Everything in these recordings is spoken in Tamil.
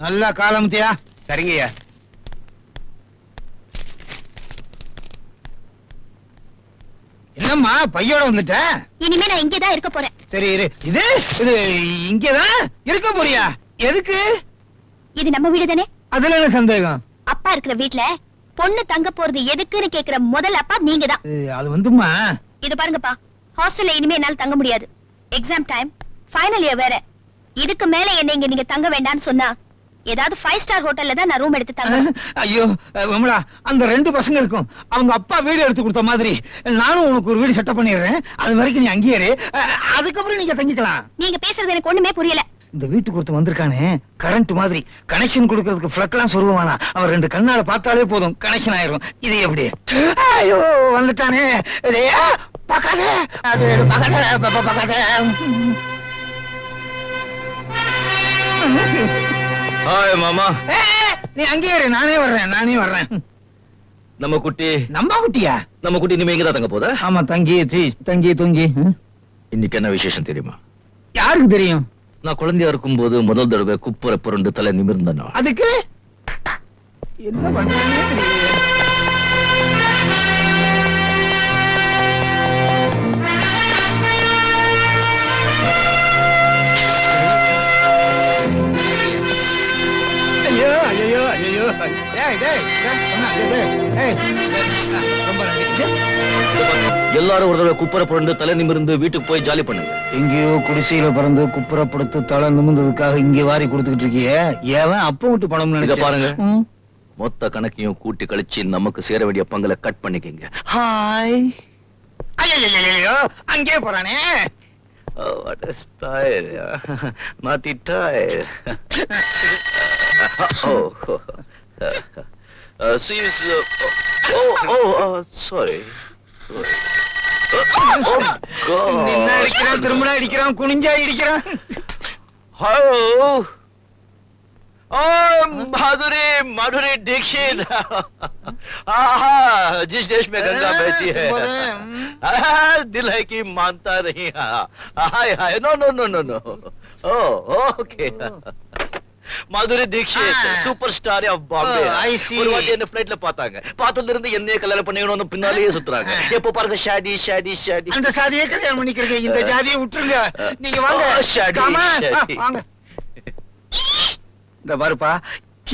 நல்லா காலமுத்தியா சரிங்கய்யா. என்னம்மா பையோட வந்துட்ட? இனிமே நான் இங்கதான் இருக்க போறேன். சரி இரு. இது இது இங்கதான் இருக்க போறியா? எதுக்கு? இது நம்ம வீடு தானே அதுல என்ன சந்தேகம்? அப்பா இருக்கிற வீட்ல பொண்ணு தங்க போறது எதுக்குன்னு கேக்குற முதல் அப்பா நீங்க தான் இது- அது வந்துமா? இது பாருங்கப்பா ஹாஸ்டல்ல இனிமே என்னால தங்க முடியாது. எக்ஸாம் டைம் ஃபைனல் இயர் வேற. இதுக்கு மேல என்ன இங்க நீங்க தங்க வேண்டாம்னு சொன்னா ஏதாவது ஃபைவ் ஸ்டார் ஹோட்டல்ல தான் நான் ரூம் எடுத்து தங்க ஐயோ விமலா அந்த ரெண்டு பசங்களுக்கும் அவங்க அப்பா வீடு எடுத்து கொடுத்த மாதிரி. நானும் உனக்கு ஒரு வீடு செட்டப் பண்ணிடுறேன். அது வரைக்கும் நீ அங்கேயே அதுக்கப்புறம் நீங்க தங்கிக்கலாம். நீங்க பேசுறது எனக்கு ஒண்ணுமே புரியல. இந்த வீட்டுக்கு ஒருத்தன் வந்திருக்கானே கரண்ட் மாதிரி. கனெக்ஷன் கொடுக்கறதுக்கு ஃபிளக் எல்லாம் சொருவானா அவன் ரெண்டு கண்ணால பார்த்தாலே போதும். கனெக்ஷன் ஆயிரும். இது எப்படி? ஐயோ வந்துட்டானே. இதே, பக்காத அது பக்காத ப- ப- பக்காத ஹாய் மாமா. நீ அங்கேயே இரு நானே வர்றேன் நானே வர்றேன். நம்ம குட்டி நம்ம குட்டியா? நம்ம குட்டி இனிமே இங்கதான் தங்க போதா ஆமா தங்கி தங்கி தொங்கி? இன்னைக்கு என்ன விசேஷம் தெரியுமா? யாருக்கு தெரியும்? நான் குழந்தையா இருக்கும்போது முதல் தடவை குப்புற புரண்டு தலை நிமிர்ந்த நாள். அதுக்கு? என்ன பண்றானே எல்லாரும் ஒரு தடவை குப்புற புரண்டு தலை நிமிர்ந்து வீட்டுக்கு போய் ஜாலி பண்ணுங்க. எங்கேயோ குடிசையில பிறந்து குப்புறப்படுத்து தலை நிமிர்ந்ததுக்காக இங்க வாரி கொடுத்துக்கிட்டு இருக்கியே? ஏவன் அப்ப விட்டு பணம் இத பாருங்க. மொத்த கணக்கையும் கூட்டி கழிச்சு நமக்கு சேர வேண்டிய பங்களை கட் பண்ணிக்கங்க. ஹாய் ஐயோ அங்கே போறானே. Oh, what a style. Naughty style. oh. Uh, seems. Uh, oh, oh, uh, sorry. Sorry. Oh, நின்னா அடிக்கிறான் God. திரும்பினா அடிக்கிறான் குனிஞ்சா அடிக்கிறான் Hello. Oh, Madhuri, Madhuri Dixit. हाँ जिस देश में गंगा बहती है हाँ, दिल है कि मानता नहीं hi hi no no no no no O okay Madhuri Dixit. Super star of Bombay. ஒரு வாட்டி என்ன பிளைட்ல பார்த்தாங்க. பார்த்ததுல இருந்து என்னைய கல்யாணம் பண்ணிக்கணும்னு பின்னாலேயே சுத்துறாங்க. எப்போ பாருங்க ஷாடி ஷாடி ஷாடி. அந்த சாதியை கல்யாணம் பண்ணிக்கிறீங்க. இந்த ஜாதியை விட்டுருங்க. நீங்க வாங்க. ஷாடி, வாங்க. இந்த பாருப்பா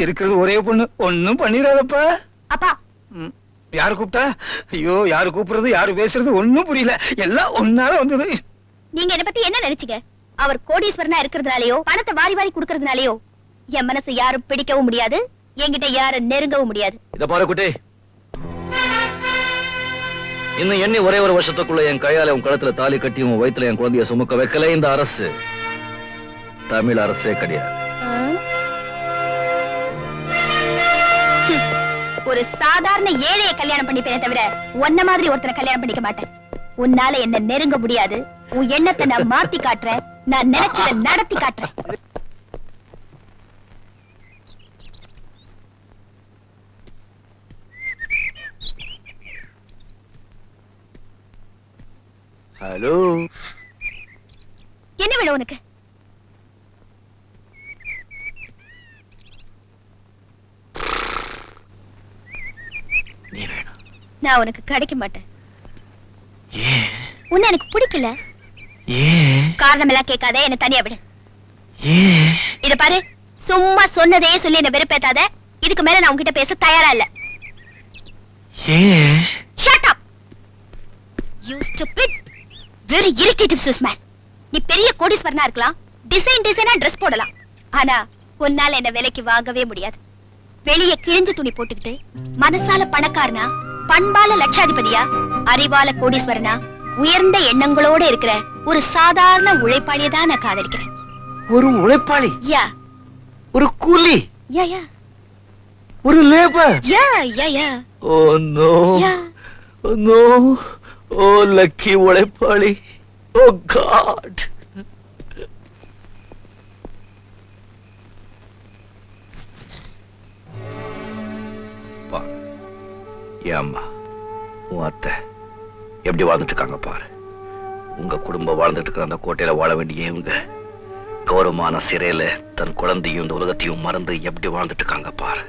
இருக்கிறது ஒரே பொண்ணு. ஒண்ணும் பண்ணிடாதப்பா. அப்பா. யாரு கூப்பிட்டா? ஐயோ யாரு கூப்பிடுறது? யாரு பேசுறது? ஒண்ணும் புரியல. எல்லாம் ஒன்னால வந்தது. நீங்க என்ன பத்தி என்ன நினைச்சீங்க? அவர் கோடீஸ்வரனா இருக்கிறதுனாலயோ பணத்தை வாரி வாரி கொடுக்கறதுனாலயோ? என் மனசு யாரும் பிடிக்கவும் முடியாது. என்கிட்ட யாரும் நெருங்கவும் முடியாது. இத பாரு குட்டி. இன்னும் எண்ணி ஒரே ஒரு வருஷத்துக்குள்ள என் கையால உன் கழுத்துல தாலி கட்டி உன் வயித்துல என் குழந்தைய சுமக்க வைக்கல இந்த அரசு. தமிழ் அரசே கிடையாது. ஒரு சாதாரண ஏழைய கல்யாணம் பண்ணிப்பேனே தவிர உன்ன மாதிரி ஒருத்தனை கல்யாணம் பண்ணிக்க மாட்டேன். உன்னால என்ன நெருங்க முடியாது. உன் எண்ணத்தை நான் மாத்தி காட்டுறேன். நான் நினைச்சதை நடத்தி காட்டுறேன். ஹலோ? என்ன வேணும் உனக்கு? நீ வேணும் நான் உனக்கு கிடைக்க மாட்டேன். ஏன்? உன்னை எனக்கு பிடிக்கல. ஏன்? காரணம் எல்லாம் கேட்காத என்ன தனியா விடு. ஏன்? இத பாரு சும்மா சொன்னதே சொல்லி என்ன வெறுப்பேத்தாத. இதுக்கு மேல நான் உன்கிட்ட பேச தயாரா இல்ல. ஏன்? Shut up you stupid very irritative சுஸ்மேன் நீ பெரிய கோடீஸ்வரனா இருக்கலாம் டிசைன் டிசைனா Dress போடலாம். ஆனா உன்னால என்ன விலைக்கு வாங்கவே முடியாது. வெளிய கிழிஞ்ச துணி போட்டுக்கிட்டு மனசால பணக்காரனா பண்பால லட்சாதிபதியா அறிவால கோடீஸ்வரனா உயர்ந்த எண்ணங்களோட இருக்கிற ஒரு சாதாரண உழைப்பாளியை தான் நான் காதலிக்கிறேன். ஒரு உழைப்பாளி? யா. ஒரு கூலி? Yeah yeah. ஒரு labour? Yeah yeah yeah. Oh no yeah. No oh lucky உழைப்பாளி ஓ காட். ஏம்மா உன் அத்தை எப்படி வாழ்ந்துட்டு இருக்காங்க பாரு. உங்க குடும்பம் வாழ்ந்துட்டு இருக்கிற அந்த கோட்டையில வாழ வேண்டிய இவங்க கௌரவமான சிறையில தன் குழந்தையும் இந்த உலகத்தையும் மறந்து எப்படி வாழ்ந்துட்டு இருக்காங்க பாரு.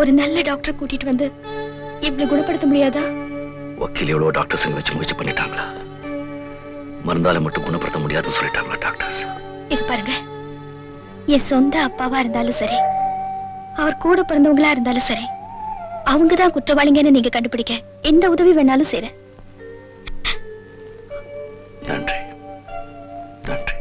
ஒரு நல்ல டாக்டர் கூட்டிட்டு வந்து இவனை குணப்படுத்த முடியாதா? வக்கீல் எவ்வளவு டாக்டர்ஸ் வச்சு முயற்சி பண்ணிட்டாங்களா? மருந்தால மட்டும் குணப்படுத்த முடியாதுன்னு சொல்லிட்டாங்களா டாக்டர்ஸ் இது பாருங்க. என் சொந்த அப்பாவா இருந்தாலும் சரி அவர் கூட பிறந்தவங்களா இருந்தாலும் சரி அவங்க தான் குற்றவாளிங்கன்னு நீங்க கண்டுபிடிக்க எந்த உதவி வேணாலும் செய்றேன் நன்றி. நன்றி.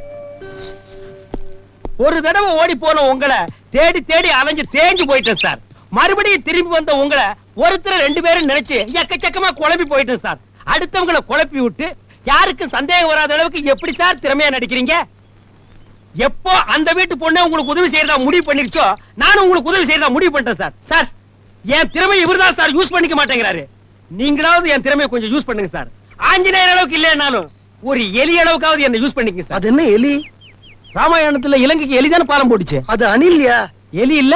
ஒரு தடவை ஓடி போன உங்களை தேடி தேடி அலைஞ்சு தேஞ்சு போயிட்டேன் சார். மறுபடியும் திரும்பி வந்த உங்களை ஒருத்தர் ரெண்டு பேரும் நினைச்சு எக்கச்சக்கமா குழம்பி போயிட்டேன் சார். அடுத்தவங்களை குழப்பி விட்டு யாருக்கும் சந்தேகம் வராத அளவுக்கு எப்படி சார் திறமையா நடிக்கிறீங்க? எப்போ அந்த வீட்டு பொண்ணு உங்களுக்கு உதவி செய்யறதா முடிவு பண்ணிருச்சோ நானும் உங்களுக்கு உதவி செய்யறதா முடிவு பண்ணிட்டேன் சார். சார் என் திறமை இவர்தான் சார் யூஸ் பண்ணிக்க மாட்டேங்கிறாரு. நீங்களாவது என் திறமையை கொஞ்சம் யூஸ் பண்ணுங்க சார். ஆஞ்சநேயர் அளவுக்கு இல்லைனாலும் ஒரு எலி அளவுக்காவது என்ன யூஸ் பண்ணிக்கங்க சார். அது என்ன எலி? ராமாயணத்துல இலங்கைக்கு எலிதான பாலம் போட்டுச்சு. அது அணில்யா எலி இல்ல?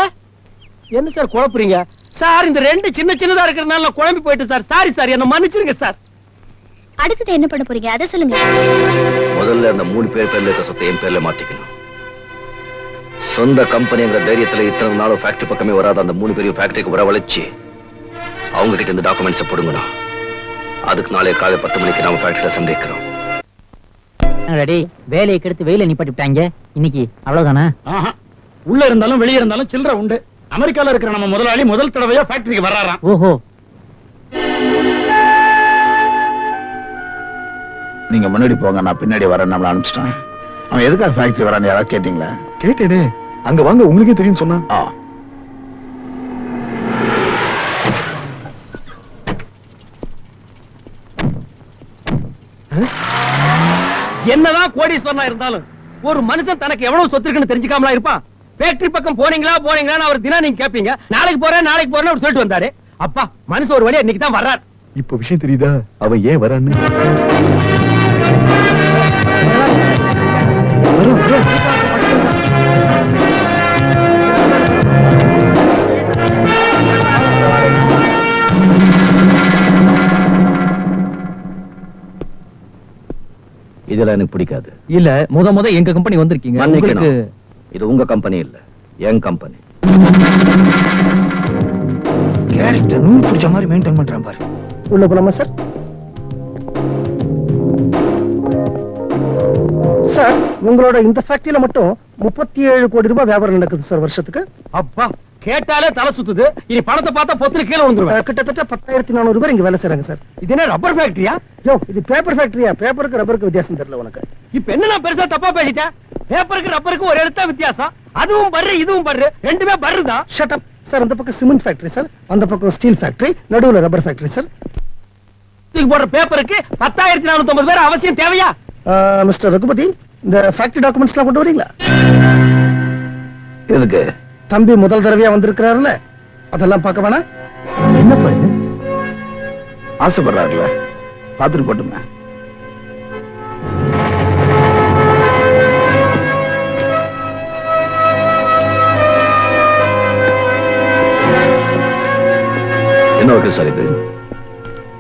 என்ன சார் குழப்புறீங்க? சார் இந்த ரெண்டு சின்ன சின்னதா இருக்கிறதுனால நான் குழம்பி போயிட்டு சார். சாரி சார் என்ன மன்னிச்சிருங்க சார். அடுத்தது என்ன பண்ண போறீங்க? அதை சொல்லுங்க. முதல்ல அந்த மூணு பேர் பேர்ல இருக்க சொத்தை என் பேர்ல மாத்திக்கணும். சொந்த கம்பெனிங்கிற தைரியத்துல இத்தனை நாளும் ஃபேக்டரி பக்கமே வராத அந்த மூணு பேரையும் ஃபேக்டரிக்கு வரவழைச்சு அவங்க கிட்ட இந்த டாக்குமெண்ட்ஸை போடுங்கண்ணா அதுக்கு நாளை காலை பத்து மணிக்கு நாம ஃபேக்டரியில சந்திக்கிறோம். ரெடி வேலையை கெடுத்து வெயில நிப்பாட்டி விட்டாங்க. இன்னைக்கு அவ்வளவுதானே? ஆஹா. உள்ள இருந்தாலும் வெளிய இருந்தாலும் சில்லற உண்டு. அமெரிக்கால இருக்கிற நம்ம முதலாளி முதல் தடவையா ஃபேக்டரிக்கு வர்றாராம். ஓஹோ. நீங்க முன்னாடி போங்க நான் பின்னாடி வரேன் நம்மள அனுப்பிச்சிட்டேன். அவன் எதுக்காக ஃபேக்டரி வரான்னு யாராவது கேட்டீங்களா? கேட்டேனே. அங்க வாங்க உங்களுக்கே தெரியும் சொன்னா. ஆ. என்னதான் கோடீஸ்வரனா இருந்தாலும் ஒரு மனுஷன் தனக்கு எவ்வளவு சொத்து இருக்குன்னு தெரிஞ்சுக்காமலா இருப்பான்? ஃபேக்டரி பக்கம் போனீங்களா போனீங்களான்னு அவர் தினம் நீங்க கேப்பீங்க. நாளைக்கு போறேன் நாளைக்கு போறேன்னு அவர் சொல்லிட்டு வந்தாரு. அப்பா மனுஷன் ஒரு வழியா இன்னைக்கு தான் வர்றார். இப்ப விஷயம் தெரியுதா? அவன் ஏன் வரான்னு. இதெல்லாம் எனக்கு பிடிக்காது. இல்ல முத முத எங்க கம்பெனி வந்திருக்கீங்க. இது உங்க கம்பெனி இல்ல என் கம்பெனி கேரக்டர் நூல் பிடிச்ச மாதிரி மெயின்டைன் பண்றான் பாரு. உள்ள போலாமா சார் சார் உங்களோட இந்த ஃபேக்டரியில மட்டும் முப்பத்தி ஏழு கோடி ரூபாய் வியாபாரம் நடக்குது சார் வருஷத்துக்கு. அப்பா கேட்டாலே தலை சுத்துது. இனி பணத்தை பார்த்தா பொத்துல கீழே விழுந்துருவேன். கிட்டத்தட்ட பத்தாயிரத்தி நானூறு பேர் இங்க வேலை செய்றாங்க சார் இது என்ன ரப்பர் ஃபேக்டரியா யோ இது பேப்பர் ஃபேக்டரியா பேப்பருக்கு ரப்பருக்கு வித்தியாசம் தெரியல உனக்கு. இப்ப என்ன நான் பெருசா தப்பா பேசிட்டேன் பேப்பருக்கு ரப்பருக்கு ஒரு இடத்தா வித்தியாசம். அதுவும் பர்ரு இதுவும் பர்ரு. ரெண்டுமே பர்ரு தான் ஷட் அப் சார் அந்த பக்கம் சிமெண்ட் ஃபேக்டரி சார் அந்த பக்கம் ஸ்டீல் ஃபேக்டரி நடுவுல ரப்பர் ஃபேக்டரி சார் தூக்கி போடுற பேப்பருக்கு பத்தாயிரத்தி நானூத்தி ஐம்பது பேர் அவசியம் தேவையா? மிஸ்டர் ரகுபதி இந்த ஃபேக்டரி டாக்குமெண்ட்ஸ்லாம் கொண்டு வரீங்களா? எதுக்கு? தம்பி முதல் தடவையா வந்திருக்கிறாருல்ல. அதெல்லாம் பார்க்க வேணாம். என்ன பண்ணு ஆசைப்படுறாருல பாத்துட்டு போட்டுமே என்ன வக்கீல் சார் இது?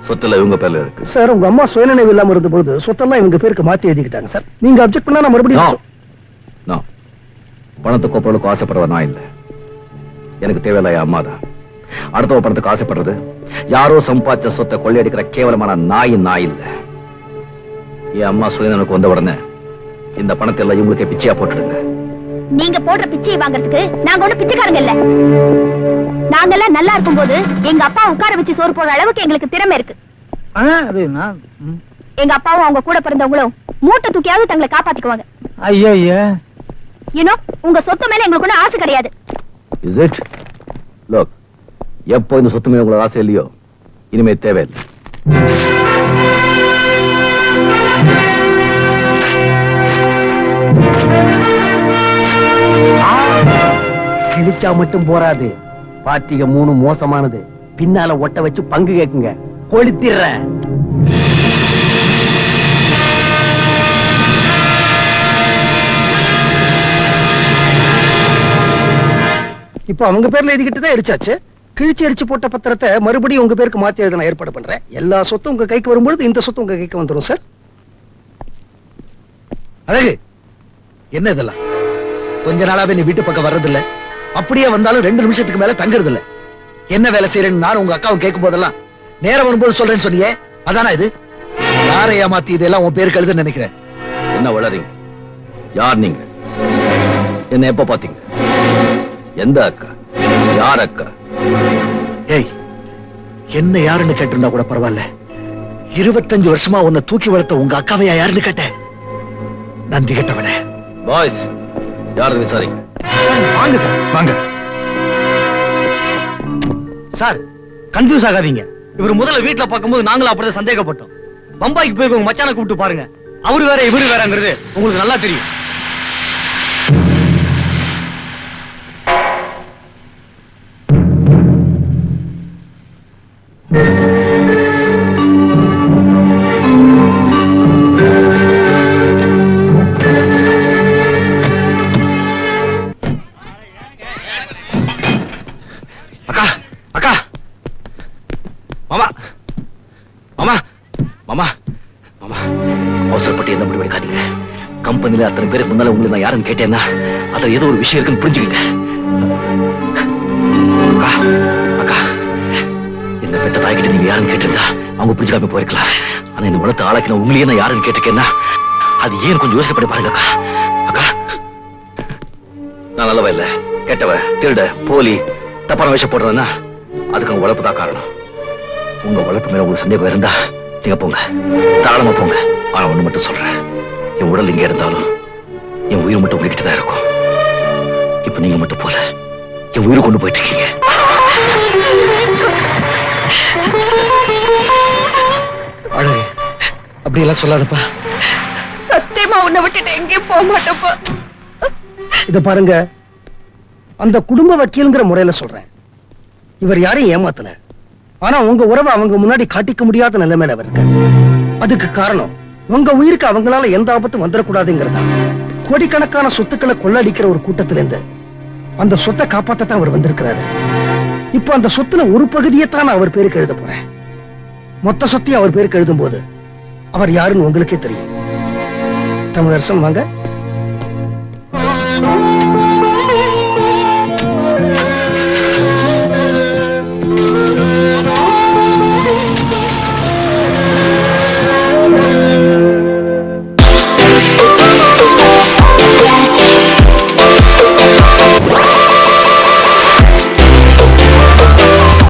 சொத்துல இவங்க பேர்ல இருக்கு. சார் உங்க அம்மா சுயநினைவு இல்லாம இருந்தபோது சொத்தெல்லாம் இவங்க பேருக்கு மாத்தி எழுதிக்கிட்டாங்க சார். நீங்க அப்செக்ட் பண்ணா நான் No. மறுபடியும் No. பணத்துக்கு பொருளுக்கு ஆசைப்படுறவ நான் இல்ல. எனக்கு தேவையில்ல என் அம்மா தான். அடுத்தவ பணத்துக்கு ஆசைப்படுறது யாரோ சம்பாதிச்ச சொத்தை கொள்ளையடிக்கிற கேவலமான நாய் நாய் இல்ல. என் அம்மா சுயநனுக்கு வந்த உடனே இந்த பணத்தை எல்லாம் இவங்களுக்கே பிச்சையா போட்டுடுங்க. நீங்க போடுற பிச்சையை வாங்குறதுக்கு நாங்க ஒண்ணு பிச்சைக்காரங்க இல்ல. நாங்கெல்லாம் நல்லா இருக்கும்போது எங்க அப்பா உட்கார வச்சு சோறு போடுற அளவுக்கு எங்களுக்கு திறமை இருக்கு. எங்க அப்பாவும் அவங்க கூட பிறந்தவங்களும் மூட்டை தூக்கியாவது தங்களை காப்பாத்திக்குவாங்க. ஐயா ஐயா. யூனோ உங்க சொத்து மேல எங்களுக்கு ஒண்ணும் ஆசை கிடையாது. இஸ் இட் லோக் எப்போ இந்த சொத்து மீது உங்களுக்கு ஆசை இல்லையோ இனிமே தேவையில்லை. கிழிச்சா மட்டும் போராது பாட்டிக மூணு மோசமானது. பின்னால ஒட்ட வச்சு பங்கு கேக்குங்க. கொளுத்திடுறேன் இப்போ அவங்க பேர்ல எழுதிக்கிட்டு தான் எரிச்சாச்சு. கிழிச்சு எரிச்சு போட்ட பத்திரத்தை மறுபடியும் உங்க பேருக்கு மாத்தி எழுத நான் ஏற்பாடு பண்றேன். எல்லா சொத்தும் உங்க கைக்கு வரும்பொழுது இந்த சொத்து உங்க கைக்கு வந்துரும் சார். அழகு என்ன இதெல்லாம்? கொஞ்ச நாளாவே நீ வீட்டு பக்கம் வர்றதில்லை. அப்படியே வந்தாலும் ரெண்டு நிமிஷத்துக்கு மேல தங்குறது இல்ல என்ன வேலை செய்யறேன்னு நான் உங்க அக்காவும் கேட்கும் போதெல்லாம் நேரம் வரும்போது சொல்றேன்னு சொன்னியே அதானா இது? யாரை ஏமாத்தி இதெல்லாம் உன் பேருக்கு எழுதுன்னு நினைக்கிறேன் என்ன வளரீங்க? யார் நீங்க? என்ன எப்ப பாத்தீங்க? எந்த அக்கா? யார் அக்கா? ஏய் என்ன யாருன்னு கேட்டிருந்தா கூட பரவாயில்ல. இருபத்தஞ்சு வருஷமா உன்னை தூக்கி வளர்த்த உங்க அக்காவையா யாருன்னு கேட்டேன். நன்றி கெட்டவனே. பாய்ஸ் யாருன்னு விசாரிங்க வாங்க சார். வாங்க. சார் கன்ஃபியூஸ் ஆகாதீங்க. இவர் முதல்ல வீட்ல பார்க்கும்போது நாங்களும் அப்படிதான் சந்தேகப்பட்டோம். பம்பாய்க்கு போய் உங்க மச்சானை கூப்பிட்டு பாருங்க. அவரு வேற இவரு வேறங்கிறது உங்களுக்கு நல்லா தெரியும். நான் யாருன்னு கேட்டேன்னா அதுல ஏதோ ஒரு விஷயம் இருக்குன்னு புரிஞ்சுக்கங்க. அக்கா அக்கா இந்த பெத்த தாய்கிட்ட நீங்க யாருன்னு கேட்டிருந்தா அவங்க புரிஞ்சுக்காம போயிருக்கலாம். ஆனா இந்த உலகத்தை ஆளாக்கின உங்களையே நான் யாருன்னு கேட்டிருக்கேன்னா அது ஏன் கொஞ்சம் யோசனை பண்ணி பாருங்க அக்கா. அக்கா நான் நல்லவ இல்ல. கெட்டவ. திருட போலி தப்பான வேஷம் போடுறதுன்னா அதுக்கு அவங்க உழைப்பு தான் காரணம். உங்க உழைப்பு மேல உங்களுக்கு சந்தேகம் இருந்தா நீங்க போங்க. தாராளமா போங்க. ஆனா ஒண்ணு மட்டும் சொல்றேன். என் உடல் இங்க இருந்தாலும் என் உயிர் மட்டும் உங்ககிட்ட தான் இருக்கும். இப்ப நீங்க மட்டும் போல என் உயிர் கொண்டு போயிட்டு இருக்கீங்க. அழகு அப்படியெல்லாம் சொல்லாதப்பா. சத்தியமா உன்னை விட்டுட்டு எங்கேயும் போக மாட்டப்பா இத பாருங்க. அந்த குடும்ப வக்கீல்ங்கிற முறையில சொல்றேன். இவர் யாரையும் ஏமாத்தல. ஆனா உங்க உறவை அவங்க முன்னாடி காட்டிக்க முடியாத நிலைமையில அவர் இருக்காரு. அதுக்கு காரணம் உங்க உயிருக்கு அவங்களால எந்த ஆபத்தும் வந்துடக்கூடாதுங்கிறதா கோடிக்கணக்கான சொத்துக்களை கொள்ளடிக்கிற ஒரு கூட்டத்துல இருந்து அந்த சொத்தை காப்பாத்தத்தான் அவர் வந்திருக்கிறாரு. இப்போ அந்த சொத்துல ஒரு பகுதியைத்தான் அவர் பேருக்கு எழுத போறேன். மொத்த சொத்தையும் அவர் பேருக்கு எழுதும் போது அவர் யாருன்னு உங்களுக்கே தெரியும். தமிழரசன் வாங்க.